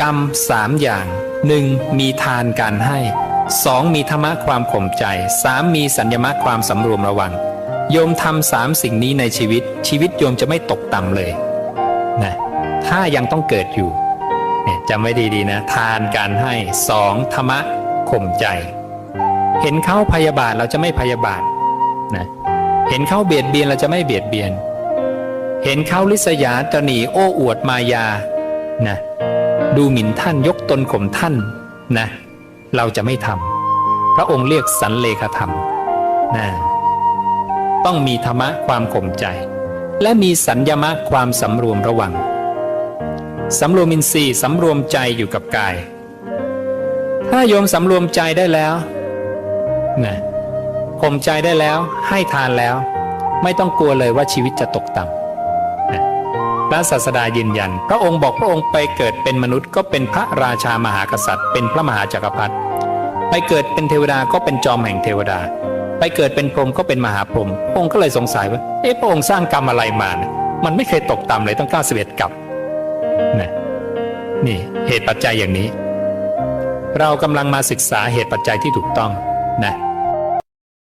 กรรมสามอย่างหนึ่งมีทานการให้สองมีธรรมะความข่มใจสามมีสัญญมะความสำรวมระวัง โยมทำสามสิ่งนี้ในชีวิต ชีวิตโยมจะไม่ตกต่ำเลยนะถ้ายังต้องเกิดอยู่เนี่ยจำไว้ดีๆนะ ทานการให้สองธรรมะข่มใจ เห็นเขาพยาบาทเราจะไม่พยาบาทนะเห็นเขาเบียดเบียนเราจะไม่เบียดเบียน เห็นเขาลิษยาตระหนีโอ้อวดมายานะ ดูหมิ่นท่านยกตนข่มท่านนะ เราจะไม่ทำพระองค์เรียกสันเลขธรรมนะต้องมีธรรมะความข่มใจ และมีสัญญมะความสำรวมระวังสำรวมอินทรีย์สำรวมใจอยู่กับกาย ถ้าโยมสำรวมใจได้แล้วนะข่มใจได้แล้วให้ทานแล้ว ไม่ต้องกลัวเลยว่าชีวิตจะตกต่ำ พระศาสดายืนยัน พระองค์บอกพระองค์ไปเกิดเป็นมนุษย์ก็เป็นพระราชามหากษัตริย์ เป็นพระมหาจักรพรรดิไปเกิดเป็นเทวดาก็เป็นจอมแห่งเทวดา ไปเกิดเป็นพรหมก็เป็นมหาพรหมพระองค์ก็เลยสงสัยว่าเอ๊ะพระองค์สร้างกรรมอะไรมาเนี่ยมันไม่เคยตกต่ำเลยต้อง91กับนะนี่เหตุปัจจัยอย่างนี้ เรากำลังมาศึกษาเหตุปัจจัยที่ถูกต้องนะ